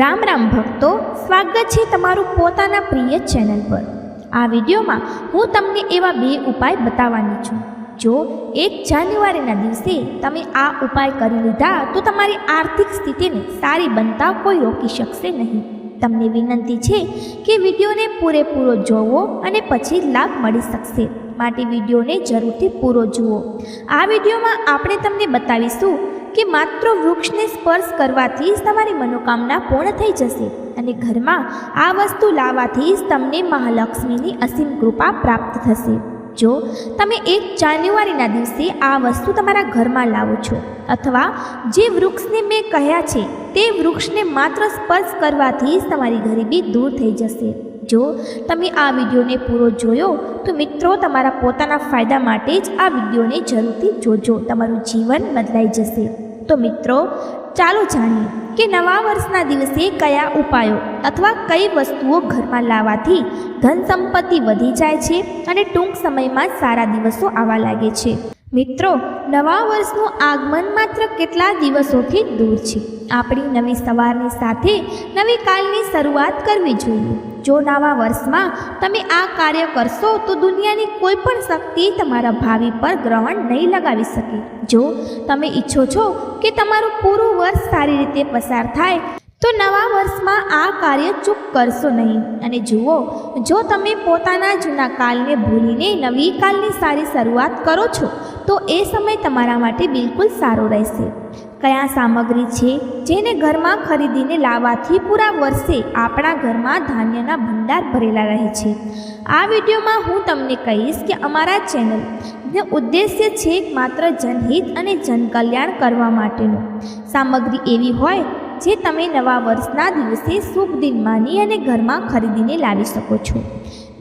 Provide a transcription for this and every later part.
રામ રામ ભક્તો, સ્વાગત છે તમારું પોતાના પ્રિય ચેનલ પર. આ વિડીયોમાં હું તમને એવા બે ઉપાય બતાવવાની છું. જો એક જાન્યુઆરીના દિવસે તમે આ ઉપાય કરી લીધા, તો તમારી આર્થિક સ્થિતિને સારી બનતા કોઈ રોકી શકશે નહીં. તમને વિનંતી છે કે વિડીયોને પૂરેપૂરો જોવો અને પછી લાભ મળી શકશે. માટે વિડીયોને જરૂરથી પૂરો જુઓ. આ વિડીયોમાં આપણે તમને બતાવીશું કે માત્ર વૃક્ષને સ્પર્શ કરવાથી જ તમારી મનોકામના પૂર્ણ થઈ જશે અને ઘરમાં આ વસ્તુ લાવવાથી જ તમને મહાલક્ષ્મીની અસીમ કૃપા પ્રાપ્ત થશે. જો તમે એક જાન્યુઆરીના દિવસે આ વસ્તુ તમારા ઘરમાં લાવો છો અથવા જે વૃક્ષને મેં કહ્યા છે તે વૃક્ષને માત્ર સ્પર્શ કરવાથી જ તમારી ગરીબી દૂર થઈ જશે. જો તમે આ વિડીયોને પૂરો જોયો, તો મિત્રો તમારા પોતાના ફાયદા માટે જ આ વિડીયોને જરૂરથી જોજો. તમારું જીવન બદલાઈ જશે. તો મિત્રો, ચાલો જાણીએ કે નવા વર્ષના દિવસે કયા ઉપાયો અથવા કઈ વસ્તુઓ ઘરમાં લાવવાથી ધન સંપત્તિ વધી જાય છે અને ટૂંક સમયમાં સારા દિવસો આવવા લાગે છે. મિત્રો, નવા વર્ષનું આગમન માત્ર કેટલા દિવસોથી દૂર છે? આપણી નવી સવારની સાથે નવી કાલની શરૂઆત કરવી જોઈએ. જો નવા વર્ષમાં તમે આ કાર્ય કરશો, તો દુનિયાની કોઈ પણ શક્તિ તમારા ભાવિ પર ગ્રહણ નહીં લગાવી શકે. જો તમે ઈચ્છો છો કે તમારું પૂરું વર્ષ સારી રીતે પસાર થાય, તો નવા વર્ષમાં આ કાર્ય ચૂક કરશો નહીં. અને જુઓ, જો તમે પોતાના જૂના કાલને ભૂલીને નવી કાલની સારી શરૂઆત કરો છો, તો એ સમય તમારા માટે બિલકુલ સારો રહેશે. કયા સામગ્રી છે જેને ઘરમાં ખરીદીને લાવવાથી પૂરા વર્ષે આપણા ઘરમાં ધાન્યના ભંડાર ભરેલા રહે છે. આ વિડીયોમાં હું તમને કહીશ કે અમારા ચેનલ ઉદ્દેશ્ય છે માત્ર જનહિત અને જનકલ્યાણ કરવા માટેનું. સામગ્રી એવી હોય જે તમે નવા વર્ષના દિવસે શુભ દિન માની અને ઘરમાં ખરીદીને લાવી શકો છો.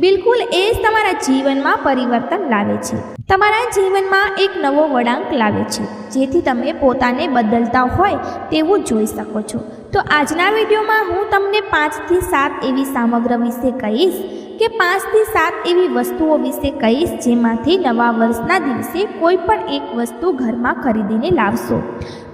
બિલકુલ એ જ તમારા જીવનમાં પરિવર્તન લાવે છે. તમારા જીવનમાં એક નવો વળાંક લાવે છે. જેથી તમે પોતાને બદલતા હોય તેવું જોઈ શકો છો. તો આજના વિડીયોમાં હું તમને પાંચથી સાત એવી સામગ્રી વિશે કહીશ કે પાંચથી સાત એવી વસ્તુઓ વિશે કહીશ જેમાંથી નવા વર્ષના દિવસે કોઈ પણ એક વસ્તુ ઘરમાં ખરીદીને લાવશો.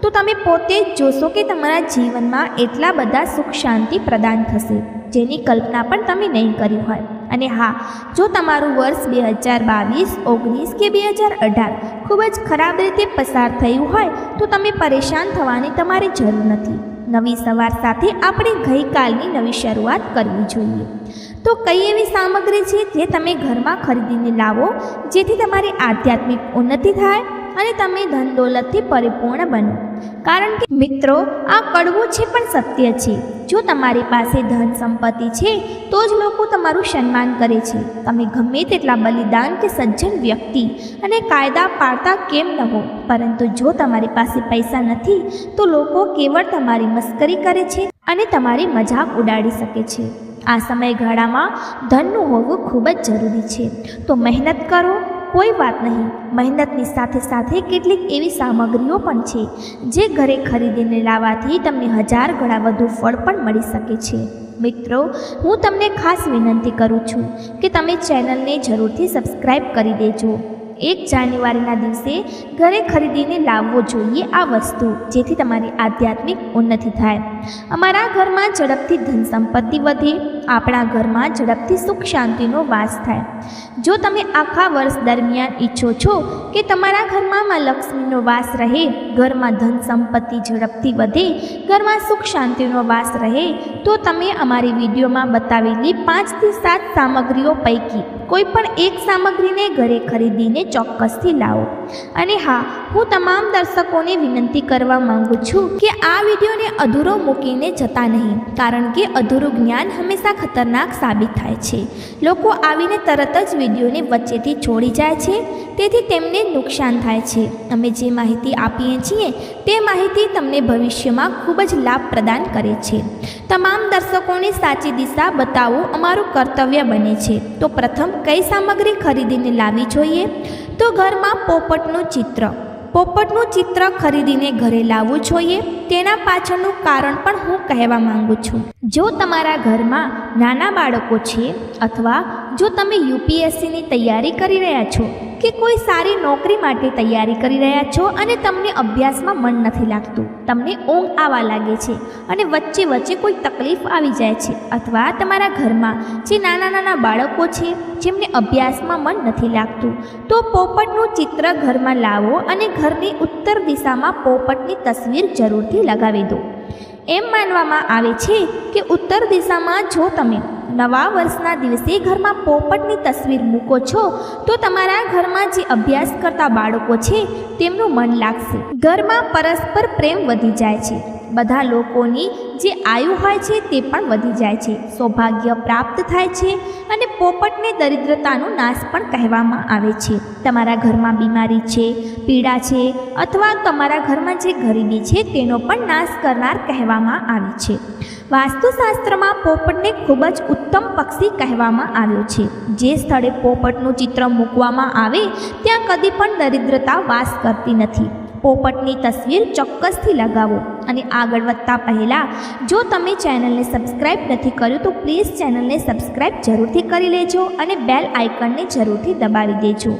તો તમે પોતે જ જોશો કે તમારા જીવનમાં એટલા બધા સુખ શાંતિ પ્રદાન થશે, જેની કલ્પના પણ તમે નહીં કરી હોય. અને હા, જો તમારું વર્ષ બે હજાર બાવીસ, ઓગણીસ કે બે હજાર અઢાર ખૂબ જ ખરાબ રીતે પસાર થયું હોય, તો તમે પરેશાન થવાની તમારે જરૂર નથી. નવી સવાર સાથે આપણે ગઈકાલની નવી શરૂઆત કરવી જોઈએ. તો કઈ એવી સામગ્રી છે જે તમે ઘરમાં ખરીદીને લાવો, જેથી તમારી આધ્યાત્મિક ઉન્નતિ થાય? અને તમે ધન દોલતથી પરિપૂર્ણ બનો. કારણ કે મિત્રો, આ કડવું છે પણ સત્ય છે. જો તમારી પાસે ધન સંપત્તિ છે, તો જ લોકો તમારું સન્માન કરે છે. તમે ગમે તેટલા બલિદાન કે સજ્જન વ્યક્તિ અને કાયદા પાડતા કેમ ન હો? પરંતુ જો તમારી પાસે પૈસા નથી, તો લોકો કેવળ તમારી મસ્કરી કરે છે અને તમારી મજાક ઉડાડી શકે છે. આ સમયગાળામાં ધનનું હોવું ખૂબ જ જરૂરી છે. તો મહેનત કરો કોઈ વાત નહીં. મહેનતની સાથે સાથે કેટલીક એવી સામગ્રીઓ પણ છે, જે ઘરે ખરીદીને લાવવાથી તમને હજાર ગણા વધુ ફળ પણ મળી શકે છે. મિત્રો, હું તમને ખાસ વિનંતી કરું છું કે તમે ચેનલને જરૂરથી સબસ્ક્રાઈબ કરી દેજો. એક જાન્યુઆરીના દિવસે ઘરે ખરીદીને લાવવો જોઈએ આ વસ્તુ, જેથી તમારી આધ્યાત્મિક ઉન્નતિ થાય. અમારા ઘરમાં ઝડપથી ધન સંપત્તિ વધે આપણા ઘરમાં ઝડપથી સુખ શાંતિનો વાસ થાય. જો તમે આખા વર્ષ દરમિયાન ઈચ્છો છો કે તમારા ઘરમાં લક્ષ્મીનો વાસ રહે, ઘરમાં ધન સંપત્તિ ઝડપથી વધે, ઘરમાં સુખ શાંતિનો વાસ રહે, તો તમે અમારી વિડીયોમાં બતાવેલી પાંચથી સાત સામગ્રીઓ પૈકી કોઈ પણ એક સામગ્રીને ઘરે ખરીદીને ચોક્કસથી લાવો. અને હા, હું તમામ દર્શકોને વિનંતી કરવા માંગુ છું કે આ વિડીયોને અધૂરો મૂકીને જતા નહીં, કારણ કે અધૂરું જ્ઞાન હંમેશા ખતરનાક સાબિત થાય છે. લોકો આવીને તરત જ વિડીયોને વચ્ચેથી છોડી જાય છે, તેથી તેમને નુકસાન થાય છે. અમે જે માહિતી આપીએ છીએ, તે માહિતી તમને ભવિષ્યમાં ખૂબ જ લાભ પ્રદાન કરે છે. તમામ દર્શકોને સાચી દિશા બતાવવું અમારું કર્તવ્ય બને છે. તો પ્રથમ, કઈ સામગ્રી ખરીદીને લાવવી જોઈએ? તો ઘરમાં પોપટનું ચિત્ર. પોપટનું ચિત્ર ખરીદીને ઘરે લાવવું જોઈએ, તેના પાછળનું કારણ પણ હું કહેવા માંગુ છું. જો તમારા ઘરમાં નાના બાળકો છે અથવા જો તમે યુપીએસસીની તૈયારી કરી રહ્યા છો કે કોઈ સારી નોકરી માટે તૈયારી કરી રહ્યા છો અને તમને અભ્યાસમાં મન નથી લાગતું, તમને ઊંઘ આવવા લાગે છે અને વચ્ચે વચ્ચે કોઈ તકલીફ આવી જાય છે અથવા તમારા ઘરમાં જે નાના નાના બાળકો છે જેમને અભ્યાસમાં મન નથી લાગતું, તો પોપટનું ચિત્ર ઘરમાં લાવો અને ઘરની ઉત્તર દિશામાં પોપટની તસવીર જરૂરથી લગાવી દો. એમ માનવામાં આવે છે કે ઉત્તર દિશામાં જો તમે નવા વર્ષના દિવસે ઘરમાં પોપટની તસવીર મૂકો છો, તો તમારા ઘરમાં જે અભ્યાસ કરતા બાળકો છે, તેમનું મન લાગશે. ઘરમાં પરસ્પર પ્રેમ વધી જાય છે. બધા લોકોની જે આયુ હોય છે તે પણ વધી જાય છે. સૌભાગ્ય પ્રાપ્ત થાય છે અને પોપટને દરિદ્રતાનો નાશ પણ કહેવામાં આવે છે. તમારા ઘરમાં બીમારી છે, પીડા છે અથવા તમારા ઘરમાં જે ગરીબી છે તેનો પણ નાશ કરનાર કહેવામાં આવે છે. વાસ્તુશાસ્ત્રમાં પોપટને ખૂબ જ ઉત્તમ પક્ષી કહેવામાં આવ્યો છે. જે સ્થળે પોપટનું ચિત્ર મૂકવામાં આવે, ત્યાં કદી પણ દરિદ્રતા વાસ કરતી નથી. પોપટની તસવીર ચોક્કસથી લગાવો. અને આગળ વધતા પહેલાં, જો તમે ચેનલને સબસ્ક્રાઇબ નથી કર્યું, તો પ્લીઝ ચેનલને સબસ્ક્રાઇબ જરૂરથી કરી લેજો અને બેલ આઇકનને જરૂરથી દબાવી દેજો.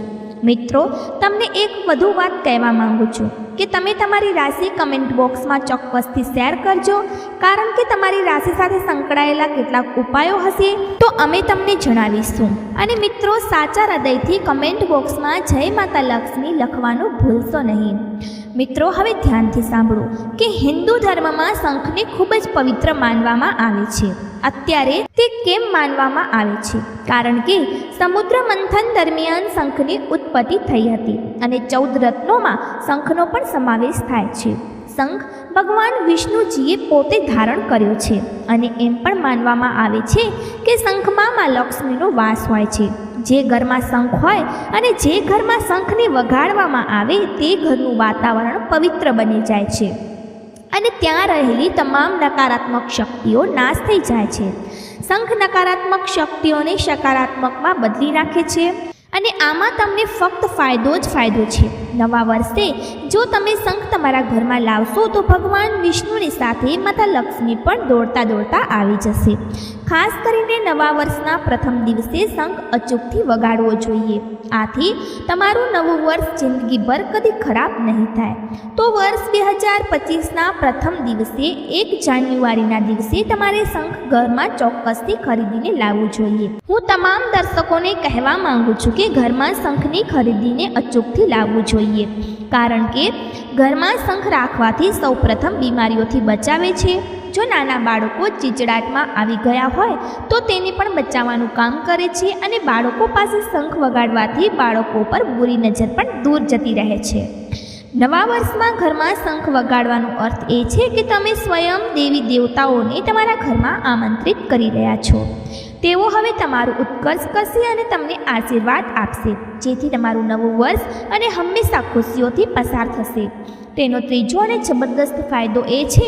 મિત્રો, તમને એક વધુ વાત કહેવા માંગુ છું કે તમે તમારી રાશિ કમેન્ટ બોક્સમાં ચોક્કસથી શેર કરજો, કારણ કે તમારી રાશિ સાથે સંકળાયેલા કેટલાક ઉપાયો હશે તો અમે તમને જણાવીશું. અને મિત્રો, સાચા હૃદયથી કમેન્ટ બોક્સમાં જય માતા લક્ષ્મી લખવાનું ભૂલશો નહીં. મિત્રો, હવે ધ્યાનથી સાંભળો કે હિન્દુ ધર્મમાં શંખને ખૂબ જ પવિત્ર માનવામાં આવે છે. અત્યારે તે કેમ માનવામાં આવે છે? કારણ કે સમુદ્ર મંથન દરમિયાન શંખની ઉત્પત્તિ થઈ હતી અને ચૌદ રત્નોમાં શંખનો પણ સમાવેશ થાય છે. શંખ ભગવાન વિષ્ણુજીએ પોતે ધારણ કર્યો છે અને એમ પણ માનવામાં આવે છે કે શંખમાં મા લક્ષ્મીનો વાસ હોય છે. જે ઘરમાં શંખ હોય અને જે ઘરમાં શંખને વગાડવામાં આવે તે ઘરનું વાતાવરણ પવિત્ર બની જાય છે. અને ત્યાં રહેલી તમામ નકારાત્મક શક્તિઓ નાશ થઈ જાય છે. શંખ નકારાત્મક શક્તિઓને સકારાત્મકમાં બદલી નાખે છે. અને આમાં તમને ફક્ત ફાયદો જ ફાયદો છે. નવા વર્ષે જો તમે શંખ તમારા ઘરમાં લાવશો તો ભગવાન વિષ્ણુની સાથે માતા લક્ષ્મી પણ દોડતા દોડતા આવી જશે. ખાસ કરીને નવા વર્ષના પ્રથમ દિવસે શંખ અચૂકથી વગાડવો જોઈએ. આથી તમારું નવું વર્ષ જિંદગીભર કદી ખરાબ નહીં થાય. તો વર્ષ બે હજાર પચીસના પ્રથમ દિવસે, એક જાન્યુઆરીના દિવસે તમારે શંખ ઘરમાં ચોક્કસથી ખરીદીને લાવવું જોઈએ. હું તમામ દર્શકોને કહેવા માંગુ છું કે ઘરમાં શંખની ખરીદીને અચૂકથી લાવવું જોઈએ. કારણ કે ઘરમાં શંખ રાખવાથી સૌપ્રથમ બીમારીઓથી બચાવે છે. જો નાના બાળકો ચીચડાટમાં આવી ગયા હોય, તો તેને પણ બચાવવાનું કામ કરે છે અને બાળકો પાસે શંખ વગાડવાથી બાળકો પર બુરી નજર પણ દૂર જતી રહે છે. નવા વર્ષમાં ઘરમાં શંખ વગાડવાનો અર્થ એ છે કે તમે સ્વયં દેવી દેવતાઓને તમારા ઘરમાં આમંત્રિત કરી રહ્યા છો. તેઓ હવે તમારું ઉત્કર્ષ કરશે અને તમને આશીર્વાદ આપશે, જેથી તમારું નવું વર્ષ અને હંમેશા ખુશીઓથી પસાર થશે. તેનો ત્રીજો અને જબરદસ્ત ફાયદો એ છે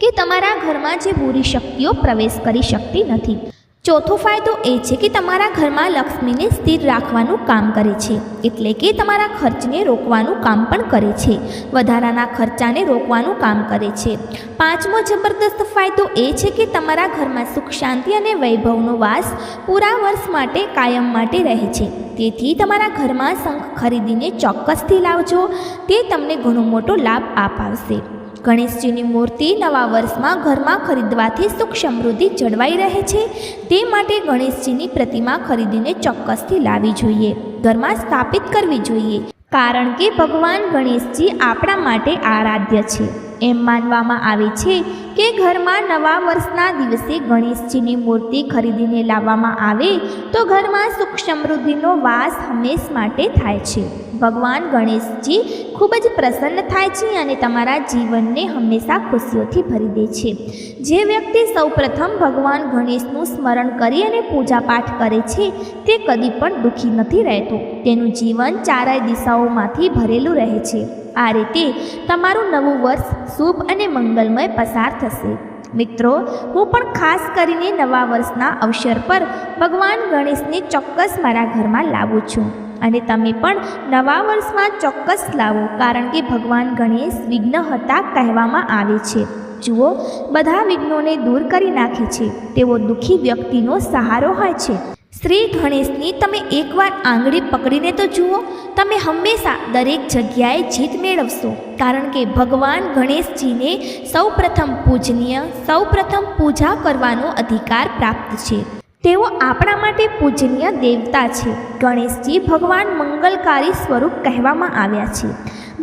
કે તમારા ઘરમાં જે બુરી શક્તિઓ પ્રવેશ કરી શકતી નથી. ચોથો ફાયદો એ છે કે તમારા ઘરમાં લક્ષ્મીને સ્થિર રાખવાનું કામ કરે છે, એટલે કે તમારા ખર્ચને રોકવાનું કામ પણ કરે છે, વધારાના ખર્ચાને રોકવાનું કામ કરે છે. પાંચમો જબરદસ્ત ફાયદો એ છે કે તમારા ઘરમાં સુખ, શાંતિ અને વૈભવનો વાસ પૂરા વર્ષ માટે કાયમ માટે રહે છે. તેથી તમારા ઘરમાં શંખ ખરીદીને ચોક્કસથી લાવજો, તે તમને ઘણો મોટો લાભ અપાવશે. ગણેશજીની મૂર્તિ નવા વર્ષમાં ઘરમાં ખરીદવાથી સુખ સમૃદ્ધિ જળવાઈ રહે છે. તે માટે ગણેશજીની પ્રતિમા ખરીદીને ચોક્કસથી લાવવી જોઈએ. ઘરમાં સ્થાપિત કરવી જોઈએ. કારણ કે ભગવાન ગણેશજી આપણા માટે આરાધ્ય છે. એમ માનવામાં આવે છે કે ઘરમાં નવા વર્ષના દિવસે ગણેશજીની મૂર્તિ ખરીદીને લાવવામાં આવે તો ઘરમાં સુખ સમૃદ્ધિનો વાસ હંમેશ માટે થાય છે. ભગવાન ગણેશજી ખૂબ જ પ્રસન્ન થાય છે અને તમારા જીવનને હંમેશા ખુશીઓથી ભરી દે છે. જે વ્યક્તિ સૌપ્રથમ ભગવાન ગણેશનું સ્મરણ કરી અને પૂજાપાઠ કરે છે, તે કદી પણ દુઃખી નથી રહેતો. તેનું જીવન ચારેય દિશાઓમાંથી ભરેલું રહે છે. આ રીતે તમારું નવું વર્ષ શુભ અને મંગલમય પસાર થશે. મિત્રો, હું પણ ખાસ કરીને નવા વર્ષના અવસર પર ભગવાન ગણેશને ચોક્કસ મારા ઘરમાં લાવું છું. અને તમે પણ નવા વર્ષમાં ચોક્કસ લાવો, કારણ કે ભગવાન ગણેશ વિઘ્નહર્તા કહેવામાં આવે છે. જુઓ, બધા વિઘ્નોને દૂર કરી નાખે છે. તેઓ દુઃખી વ્યક્તિનો સહારો હોય છે. શ્રી ગણેશની તમે એકવાર આંગળી પકડીને તો જુઓ, તમે હંમેશા દરેક જગ્યાએ જીત મેળવશો. કારણ કે ભગવાન ગણેશજીને સૌપ્રથમ પૂજનીય, સૌપ્રથમ પૂજા કરવાનો અધિકાર પ્રાપ્ત છે. તેઓ આપણા માટે પૂજનીય દેવતા છે. ગણેશજી ભગવાન મંગલકારી સ્વરૂપ કહેવામાં આવ્યા છે.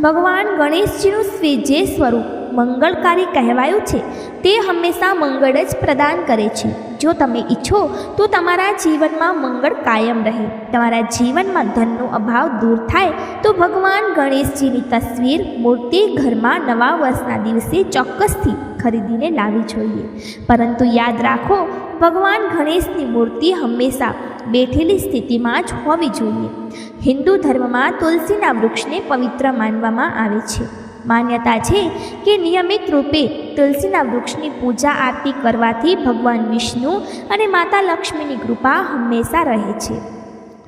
ભગવાન ગણેશજીનું સ્વીજે સ્વરૂપ મંગળકારી કહેવાયું છે. તે હંમેશા મંગળ જ પ્રદાન કરે છે. જો તમે ઈચ્છો, તો તમારા જીવનમાં મંગળ કાયમ રહે. તમારા જીવનમાં ધનનો અભાવ દૂર થાય તો ભગવાન ગણેશજીની તસવીર મૂર્તિ ઘરમાં નવા વર્ષના દિવસે ચોક્કસથી ખરીદીને લાવવી જોઈએ. પરંતુ યાદ રાખો, ભગવાન ગણેશની મૂર્તિ હંમેશા બેઠેલી સ્થિતિમાં જ હોવી જોઈએ. હિન્દુ ધર્મમાં તુલસીના વૃક્ષને પવિત્ર માનવામાં આવે છે. માન્યતા છે કે નિયમિત રૂપે તુલસીના વૃક્ષની પૂજા આરતી કરવાથી ભગવાન વિષ્ણુ અને માતા લક્ષ્મીની કૃપા હંમેશા રહે છે.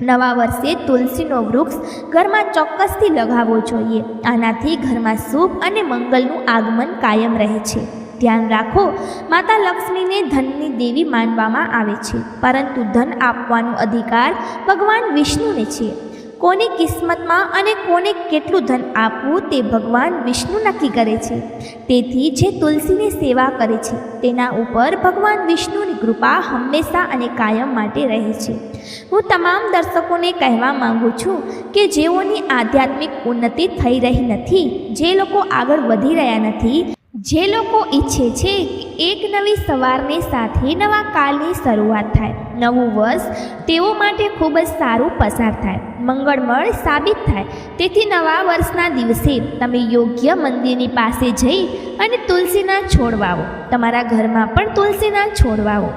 નવા વર્ષે તુલસીનો વૃક્ષ ઘરમાં ચોક્કસથી લગાવવો જોઈએ. આનાથી ઘરમાં શુભ અને મંગલનું આગમન કાયમ રહે છે. ધ્યાન રાખો, માતા લક્ષ્મીને ધનની દેવી માનવામાં આવે છે, પરંતુ ધન આપવાનો અધિકાર ભગવાન વિષ્ણુને છે. કોની કિસ્મતમાં અને કોને કેટલું ધન આપવું તે ભગવાન વિષ્ણુ નક્કી કરે છે. તેથી જે તુલસીની સેવા કરે છે, તેના ઉપર ભગવાન વિષ્ણુની કૃપા હંમેશા અને કાયમ માટે રહે છે. હું તમામ દર્શકોને કહેવા માંગુ છું કે જેઓની આધ્યાત્મિક ઉન્નતિ થઈ રહી નથી, જે લોકો આગળ વધી રહ્યા નથી જે લોકો ઈચ્છે છે એક નવી સવારની સાથે નવા કાલની શરૂઆત થાય. નવું વર્ષ તેઓ માટે ખૂબ જ સારું પસાર થાય. મંગળમળ સાબિત થાય. તેથી નવા વર્ષના દિવસે તમે યોગ્ય મંદિરની પાસે જઈ અને તુલસીના છોડ વાવો. તમારા ઘરમાં પણ તુલસીના છોડ વાવો.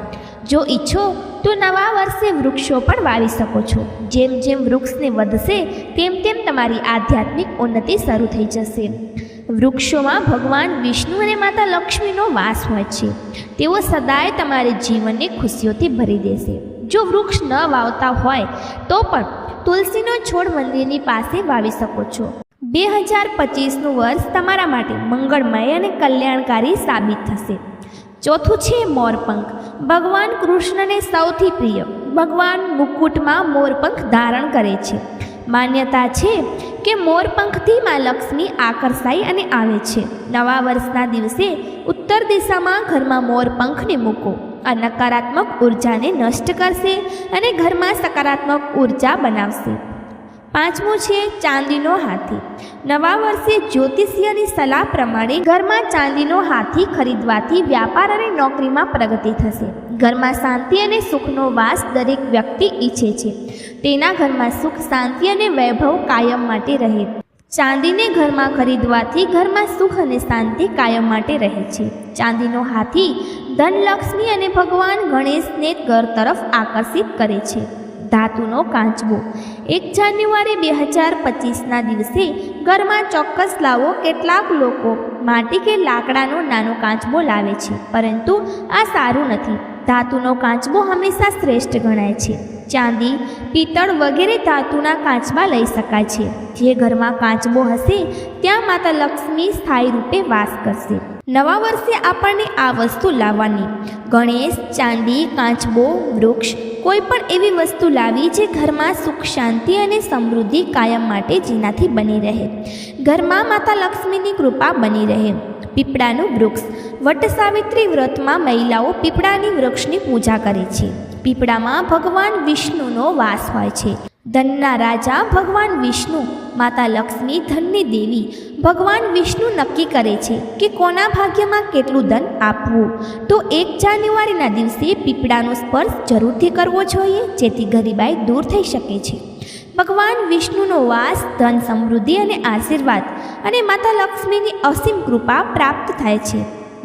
જો ઈચ્છો તો નવા વર્ષે વૃક્ષો પણ વાવી શકો છો. જેમ જેમ વૃક્ષને વધશે, તેમ તેમ તમારી આધ્યાત્મિક ઉન્નતિ શરૂ થઈ જશે. વૃક્ષોમાં ભગવાન વિષ્ણુ અને માતા લક્ષ્મીનો વાસ હોય છે. તેઓ સદાય તમારે જીવનને ખુશીઓથી ભરી દેશે. જો વૃક્ષ ન વાવતા હોય, તો પણ તુલસીનો છોડ મંદિરની પાસે વાવી શકો છો. બે હજાર પચીસનું વર્ષ તમારા માટે મંગળમય અને કલ્યાણકારી સાબિત થશે. ચોથું છે મોરપંખ. ભગવાન કૃષ્ણને સૌથી પ્રિય. ભગવાન મુકુટમાં મોરપંખ ધારણ કરે છે. માન્યતા છે કે મોરપંખથી મા લક્ષ્મી આકર્ષાઈ અને આવે છે. નવા વર્ષના દિવસે ઉત્તર દિશામાં ઘરમાં મોરપંખને મૂકો. આ નકારાત્મક ઉર્જાને નષ્ટ કરશે અને ઘરમાં સકારાત્મક ઊર્જા બનાવશે. પાંચમું છે ચાંદીનો હાથી. નવા વર્ષે જ્યોતિષીયની સલાહ પ્રમાણે ઘરમાં ચાંદીનો હાથી ખરીદવાથી વ્યાપાર અને નોકરીમાં પ્રગતિ થશે. ઘરમાં શાંતિ અને સુખનો વાસ દરેક વ્યક્તિ ઈચ્છે છે. તેના ઘરમાં સુખ, શાંતિ અને વૈભવ કાયમ માટે રહે. ચાંદીને ઘરમાં ખરીદવાથી ઘરમાં સુખ અને શાંતિ કાયમ માટે રહે છે. ચાંદીનો હાથી ધનલક્ષ્મી અને ભગવાન ગણેશને ઘર તરફ આકર્ષિત કરે છે. ધાતુનો કાચબો એક જાન્યુઆરી બે હજાર પચીસના દિવસે ઘરમાં ચોક્કસ લાવો કેટલાક લોકો. માટી કે લાકડાનો નાનો કાચબો લાવે છે, પરંતુ આ સારું નથી. ધાતુનો કાચબો હંમેશા શ્રેષ્ઠ ગણાય છે. ચાંદી, પિત્તળ વગેરે ધાતુના કાચબા લઈ શકાય છે. જે ઘરમાં કાચબો હશે, ત્યાં માતા લક્ષ્મી સ્થાયી રૂપે વાસ કરશે. નવા વર્ષે આપણને આ વસ્તુ લાવવાની. ગણેશ, ચાંદી, કાચબો, વૃક્ષ, કોઈ પણ એવી વસ્તુ લાવી જે ઘરમાં સુખ, શાંતિ અને સમૃદ્ધિ કાયમ માટે જેનાથી બની રહે. ઘરમાં માતા લક્ષ્મીની કૃપા બની રહે. પીપળાનું વૃક્ષ. વટ સાવિત્રી વ્રતમાં મહિલાઓ પીપળાની વૃક્ષની પૂજા કરે છે. પીપળામાં ભગવાન વિષ્ણુનો વાસ હોય છે. ધનના રાજા ભગવાન વિષ્ણુ, માતા લક્ષ્મી, ધનની દેવી. ભગવાન વિષ્ણુ નક્કી કરે છે કે કોના ભાગ્યમાં કેટલું ધન આપવું. તો એક જાન્યુઆરીના દિવસે પીપળાનો સ્પર્શ જરૂરથી કરવો જોઈએ, જેથી ગરીબાઈ દૂર થઈ શકે છે. ભગવાન વિષ્ણુનો વાસ, ધન સમૃદ્ધિ અને આશીર્વાદ અને માતા લક્ષ્મીની અસીમ કૃપા પ્રાપ્ત થાય છે.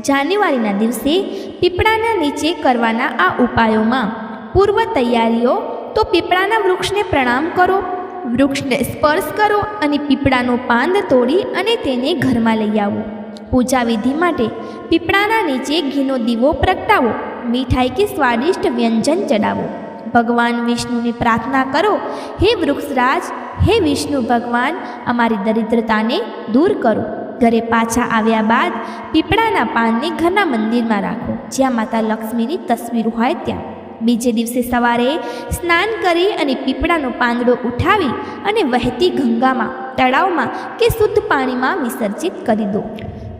જાન્યુઆરીના દિવસે પીપળાના નીચે કરવાના આ ઉપાયોમાં પૂર્વ તૈયારીઓ, તો પીપળાના વૃક્ષને પ્રણામ કરો. વૃક્ષને સ્પર્શ કરો અને પીપળાનો પાંદ તોડી અને તેને ઘરમાં લઈ આવો. પૂજા વિધિ માટે પીપળાના નીચે ઘીનો દીવો પ્રગટાવો, મીઠાઈ કે સ્વાદિષ્ટ વ્યંજન ચડાવો. ભગવાન વિષ્ણુની પ્રાર્થના કરો, હે વૃક્ષરાજ, હે વિષ્ણુ ભગવાન, અમારી દરિદ્રતાને દૂર કરો. ઘરે પાછા આવ્યા બાદ પીપળાના પાનને ઘરના મંદિરમાં રાખો, જ્યાં માતા લક્ષ્મીની તસવીર હોય ત્યાં. બીજે દિવસે સવારે સ્નાન કરી અને પીપળાનો પાંદડો ઉઠાવી અને વહેતી ગંગામાં, તળાવમાં કે શુદ્ધ પાણીમાં વિસર્જિત કરી દો.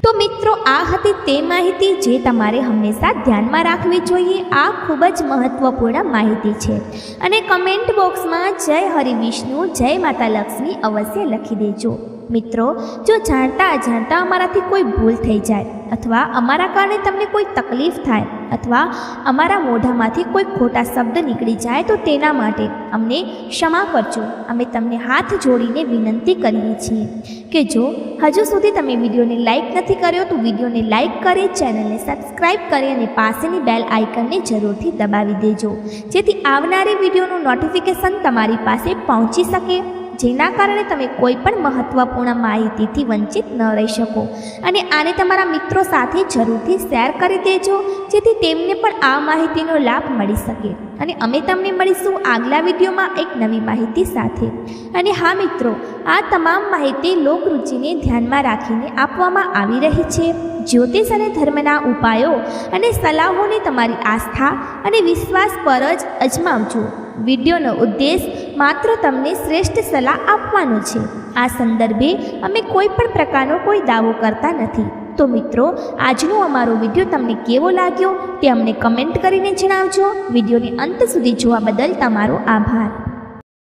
તો મિત્રો, આ હતી તે માહિતી જે તમારે હંમેશા ધ્યાનમાં રાખવી જોઈએ. આ ખૂબ જ મહત્વપૂર્ણ માહિતી છે. અને કમેન્ટ બોક્સમાં જય હરિ વિષ્ણુ, જય માતા લક્ષ્મી અવશ્ય લખી દેજો. મિત્રો, જો જાણતા અજાણતા અમારાથી કોઈ ભૂલ થઈ જાય અથવા અમારા કારણે તમને કોઈ તકલીફ થાય અથવા અમારા મોઢામાંથી કોઈ ખોટા શબ્દ નીકળી જાય તો તેના માટે અમને ક્ષમા કરજો. અમે તમને હાથ જોડીને વિનંતી કરીએ છીએ કે જો હજુ સુધી તમે વિડીયોને લાઇક નથી કર્યો તો વિડીયોને લાઇક કરી, ચેનલને સબસ્ક્રાઇબ કરી અને પાસેની બેલ આઇકનને જરૂરથી દબાવી દેજો. જેથી આવનારી વિડીયોનું નોટિફિકેશન તમારી પાસે પહોંચી શકે. જેના કારણે તમે કોઈ પણ મહત્ત્વપૂર્ણ માહિતીથી વંચિત ન રહી શકો. અને આને તમારા મિત્રો સાથે જરૂરથી શેર કરી દેજો, જેથી તેમને પણ આ માહિતીનો લાભ મળી શકે. અને અમે તમને મળીશું આગલા વિડીયોમાં એક નવી માહિતી સાથે. અને હા મિત્રો, આ તમામ માહિતી લોકરુચિને ધ્યાનમાં રાખીને આપવામાં આવી રહી છે. જ્યોતિષ અને ધર્મના ઉપાયો અને સલાહોને તમારી આસ્થા અને વિશ્વાસ પર જ અજમાવજો. વિડીયોનો ઉદ્દેશ માત્ર તમને શ્રેષ્ઠ સલાહ આપવાનો છે. આ સંદર્ભે અમે કોઈ પણ પ્રકારનો કોઈ દાવો કરતા નથી. તો મિત્રો, આજનો અમારો વીડિયો તમને કેવો લાગ્યો તે અમને કમેન્ટ કરીને જણાવજો. વિડીયોને અંત સુધી જોવા બદલ તમારો આભાર.